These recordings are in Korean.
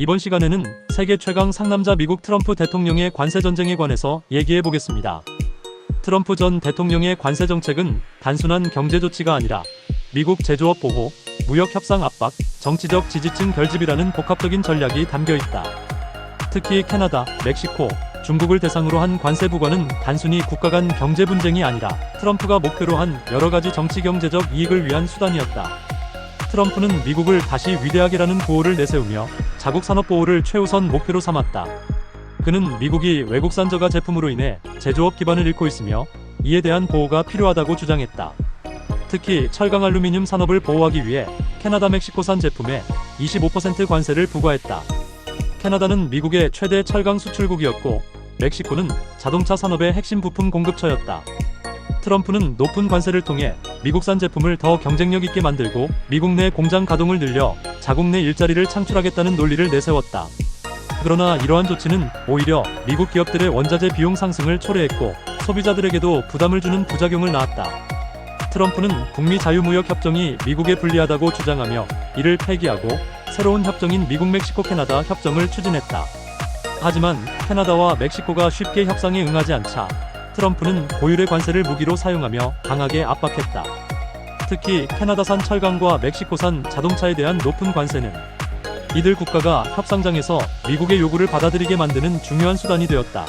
이번 시간에는 세계 최강 상남자 미국 트럼프 대통령의 관세 전쟁에 관해서 얘기해 보겠습니다. 트럼프 전 대통령의 관세 정책은 단순한 경제 조치가 아니라 미국 제조업 보호, 무역 협상 압박, 정치적 지지층 결집이라는 복합적인 전략이 담겨 있다. 특히 캐나다, 멕시코, 중국을 대상으로 한 관세 부과는 단순히 국가 간 경제 분쟁이 아니라 트럼프가 목표로 한 여러 가지 정치 경제적 이익을 위한 수단이었다. 트럼프는 미국을 다시 위대하게라는 구호를 내세우며 자국 산업 보호를 최우선 목표로 삼았다. 그는 미국이 외국산 저가 제품으로 인해 제조업 기반을 잃고 있으며 이에 대한 보호가 필요하다고 주장했다. 특히 철강 알루미늄 산업을 보호하기 위해 캐나다 멕시코산 제품에 25% 관세를 부과했다. 캐나다는 미국의 최대 철강 수출국이었고 멕시코는 자동차 산업의 핵심 부품 공급처였다. 트럼프는 높은 관세를 통해 미국산 제품을 더 경쟁력 있게 만들고 미국 내 공장 가동을 늘려 자국 내 일자리를 창출하겠다는 논리를 내세웠다. 그러나 이러한 조치는 오히려 미국 기업들의 원자재 비용 상승을 초래했고 소비자들에게도 부담을 주는 부작용을 낳았다. 트럼프는 북미 자유무역 협정이 미국에 불리하다고 주장하며 이를 폐기하고 새로운 협정인 미국 멕시코 캐나다 협정을 추진했다. 하지만 캐나다와 멕시코가 쉽게 협상에 응하지 않자 트럼프는 고율의 관세를 무기로 사용하며 강하게 압박했다. 특히 캐나다산 철강과 멕시코산 자동차에 대한 높은 관세는 이들 국가가 협상장에서 미국의 요구를 받아들이게 만드는 중요한 수단이 되었다.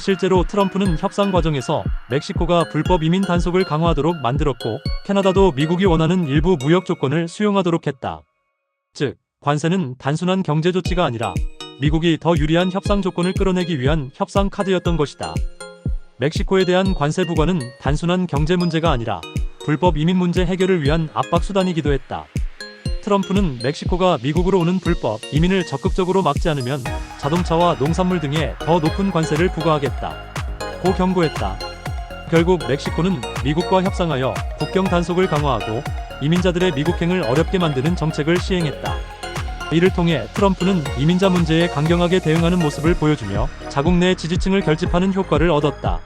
실제로 트럼프는 협상 과정에서 멕시코가 불법 이민 단속을 강화하도록 만들었고 캐나다도 미국이 원하는 일부 무역 조건을 수용하도록 했다. 즉, 관세는 단순한 경제 조치가 아니라 미국이 더 유리한 협상 조건을 끌어내기 위한 협상 카드였던 것이다. 멕시코에 대한 관세 부과는 단순한 경제 문제가 아니라 불법 이민 문제 해결을 위한 압박 수단이기도 했다. 트럼프는 멕시코가 미국으로 오는 불법 이민을 적극적으로 막지 않으면 자동차와 농산물 등에 더 높은 관세를 부과하겠다. 고 경고했다. 결국 멕시코는 미국과 협상하여 국경 단속을 강화하고 이민자들의 미국행을 어렵게 만드는 정책을 시행했다. 이를 통해 트럼프는 이민자 문제에 강경하게 대응하는 모습을 보여주며 자국 내 지지층을 결집하는 효과를 얻었다.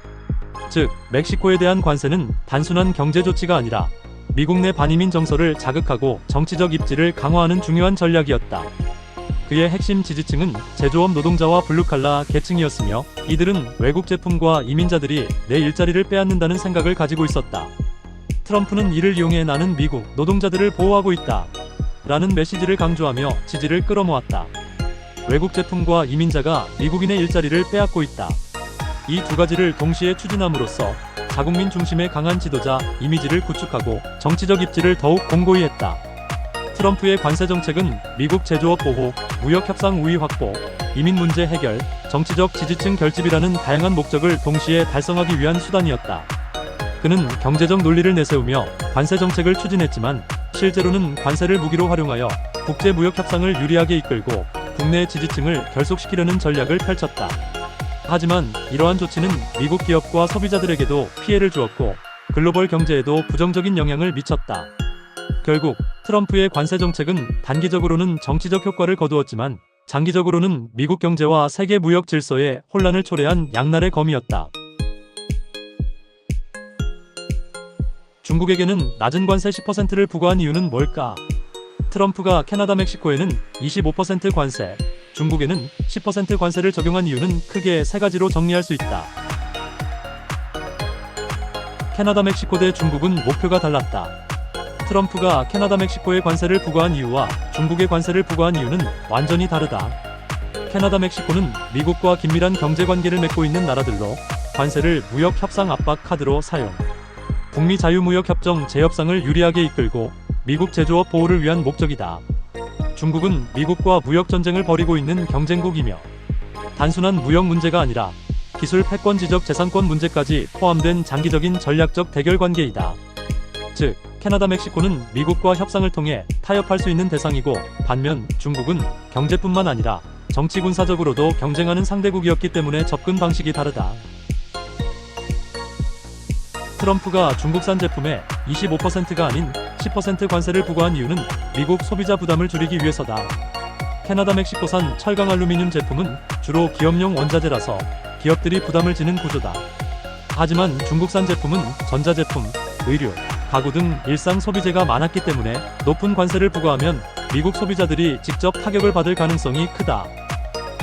즉, 멕시코에 대한 관세는 단순한 경제 조치가 아니라 미국 내 반이민 정서를 자극하고 정치적 입지를 강화하는 중요한 전략이었다. 그의 핵심 지지층은 제조업 노동자와 블루칼라 계층이었으며 이들은 외국 제품과 이민자들이 내 일자리를 빼앗는다는 생각을 가지고 있었다. 트럼프는 이를 이용해 나는 미국 노동자들을 보호하고 있다. 라는 메시지를 강조하며 지지를 끌어모았다. 외국 제품과 이민자가 미국인의 일자리를 빼앗고 있다. 이 두 가지를 동시에 추진함으로써 자국민 중심의 강한 지도자 이미지를 구축하고 정치적 입지를 더욱 공고히 했다. 트럼프의 관세 정책은 미국 제조업 보호, 무역 협상 우위 확보, 이민 문제 해결, 정치적 지지층 결집이라는 다양한 목적을 동시에 달성하기 위한 수단이었다. 그는 경제적 논리를 내세우며 관세 정책을 추진했지만 실제로는 관세를 무기로 활용하여 국제 무역 협상을 유리하게 이끌고 국내 지지층을 결속시키려는 전략을 펼쳤다. 하지만 이러한 조치는 미국 기업과 소비자들에게도 피해를 주었고 글로벌 경제에도 부정적인 영향을 미쳤다. 결국 트럼프의 관세 정책은 단기적으로는 정치적 효과를 거두었지만 장기적으로는 미국 경제와 세계 무역 질서에 혼란을 초래한 양날의 검이었다. 중국에게는 낮은 관세 10%를 부과한 이유는 뭘까? 트럼프가 캐나다 멕시코에는 25% 관세, 중국에는 10% 관세를 적용한 이유는 크게 세 가지로 정리할 수 있다. 캐나다 멕시코 대 중국은 목표가 달랐다. 트럼프가 캐나다 멕시코에 관세를 부과한 이유와 중국에 관세를 부과한 이유는 완전히 다르다. 캐나다 멕시코는 미국과 긴밀한 경제 관계를 맺고 있는 나라들로 관세를 무역 협상 압박 카드로 사용. 북미 자유무역 협정 재협상을 유리하게 이끌고 미국 제조업 보호를 위한 목적이다. 중국은 미국과 무역 전쟁을 벌이고 있는 경쟁국이며 단순한 무역 문제가 아니라 기술 패권 지적 재산권 문제까지 포함된 장기적인 전략적 대결 관계이다. 즉, 캐나다 멕시코는 미국과 협상을 통해 타협할 수 있는 대상이고 반면 중국은 경제뿐만 아니라 정치 군사적으로도 경쟁하는 상대국이었기 때문에 접근 방식이 다르다. 트럼프가 중국산 제품에 25%가 아닌 10% 관세를 부과한 이유는 미국 소비자 부담을 줄이기 위해서다. 캐나다 멕시코산 철강 알루미늄 제품은 주로 기업용 원자재라서 기업들이 부담을 지는 구조다. 하지만 중국산 제품은 전자제품, 의류, 가구 등 일상 소비재가 많았기 때문에 높은 관세를 부과하면 미국 소비자들이 직접 타격을 받을 가능성이 크다.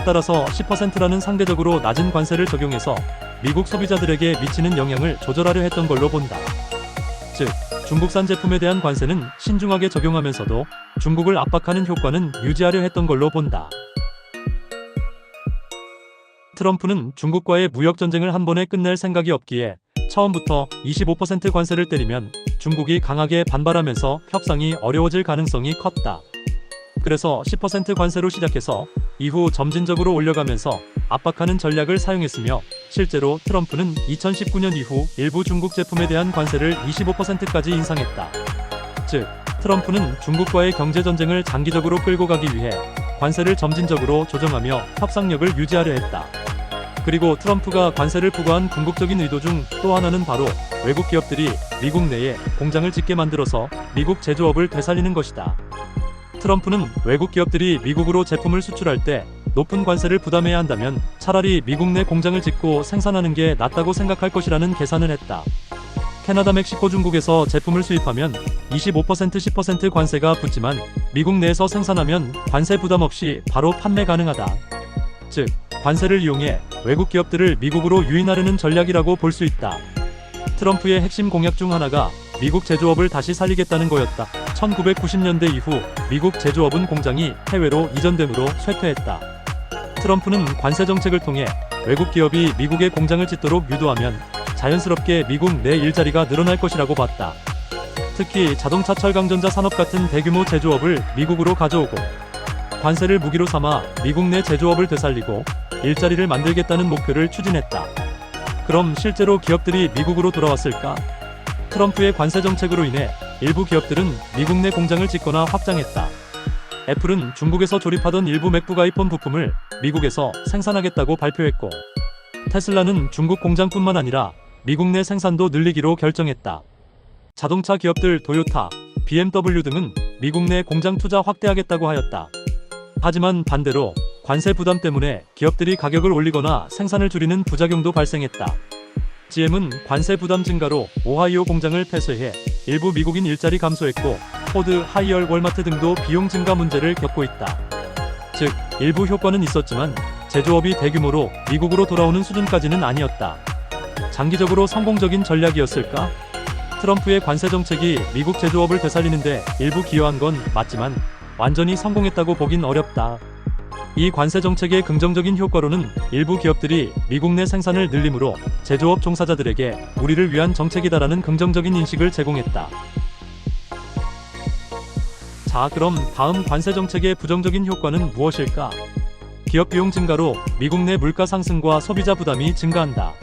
따라서 10%라는 상대적으로 낮은 관세를 적용해서 미국 소비자들에게 미치는 영향을 조절하려 했던 걸로 본다. 즉, 중국산 제품에 대한 관세는 신중하게 적용하면서도 중국을 압박하는 효과는 유지하려 했던 걸로 본다. 트럼프는 중국과의 무역 전쟁을 한 번에 끝낼 생각이 없기에 처음부터 25% 관세를 때리면 중국이 강하게 반발하면서 협상이 어려워질 가능성이 컸다. 그래서 10% 관세로 시작해서 이후 점진적으로 올려가면서 압박하는 전략을 사용했으며 실제로 트럼프는 2019년 이후 일부 중국 제품에 대한 관세를 25%까지 인상했다. 즉, 트럼프는 중국과의 경제 전쟁을 장기적으로 끌고 가기 위해 관세를 점진적으로 조정하며 협상력을 유지하려 했다. 그리고 트럼프가 관세를 부과한 궁극적인 의도 중 또 하나는 바로 외국 기업들이 미국 내에 공장을 짓게 만들어서 미국 제조업을 되살리는 것이다. 트럼프는 외국 기업들이 미국으로 제품을 수출할 때 높은 관세를 부담해야 한다면 차라리 미국 내 공장을 짓고 생산하는 게 낫다고 생각할 것이라는 계산을 했다. 캐나다, 멕시코, 중국에서 제품을 수입하면 25% 10% 관세가 붙지만 미국 내에서 생산하면 관세 부담 없이 바로 판매 가능하다. 즉, 관세를 이용해 외국 기업들을 미국으로 유인하려는 전략이라고 볼 수 있다. 트럼프의 핵심 공약 중 하나가 미국 제조업을 다시 살리겠다는 거였다. 1990년대 이후 미국 제조업은 공장이 해외로 이전됨으로 쇠퇴했다. 트럼프는 관세 정책을 통해 외국 기업이 미국에 공장을 짓도록 유도하면 자연스럽게 미국 내 일자리가 늘어날 것이라고 봤다. 특히 자동차 철강전자 산업 같은 대규모 제조업을 미국으로 가져오고 관세를 무기로 삼아 미국 내 제조업을 되살리고 일자리를 만들겠다는 목표를 추진했다. 그럼 실제로 기업들이 미국으로 돌아왔을까? 트럼프의 관세 정책으로 인해 일부 기업들은 미국 내 공장을 짓거나 확장했다. 애플은 중국에서 조립하던 일부 맥북 아이폰 부품을 미국에서 생산하겠다고 발표했고, 테슬라는 중국 공장뿐만 아니라 미국 내 생산도 늘리기로 결정했다. 자동차 기업들 도요타, BMW 등은 미국 내 공장 투자 확대하겠다고 하였다. 하지만 반대로 관세 부담 때문에 기업들이 가격을 올리거나 생산을 줄이는 부작용도 발생했다. GM은 관세 부담 증가로 오하이오 공장을 폐쇄해 일부 미국인 일자리 감소했고 포드, 하이얼, 월마트 등도 비용 증가 문제를 겪고 있다. 즉, 일부 효과는 있었지만 제조업이 대규모로 미국으로 돌아오는 수준까지는 아니었다. 장기적으로 성공적인 전략이었을까? 트럼프의 관세 정책이 미국 제조업을 되살리는데 일부 기여한 건 맞지만 완전히 성공했다고 보긴 어렵다. 이 관세 정책의 긍정적인 효과로는 일부 기업들이 미국 내 생산을 늘림으로 제조업 종사자들에게 우리를 위한 정책이다라는 긍정적인 인식을 제공했다. 자, 그럼 다음 관세 정책의 부정적인 효과는 무엇일까? 기업 비용 증가로 미국 내 물가 상승과 소비자 부담이 증가한다.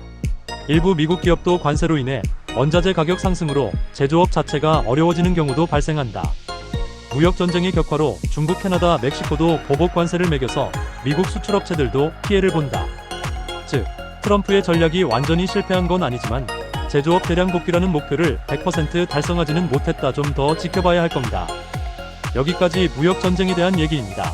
일부 미국 기업도 관세로 인해 원자재 가격 상승으로 제조업 자체가 어려워지는 경우도 발생한다. 무역 전쟁의 격화로 중국, 캐나다, 멕시코도 보복 관세를 매겨서 미국 수출업체들도 피해를 본다. 즉, 트럼프의 전략이 완전히 실패한 건 아니지만 제조업 대량 복귀라는 목표를 100% 달성하지는 못했다. 좀 더 지켜봐야 할 겁니다. 여기까지 무역 전쟁에 대한 얘기입니다.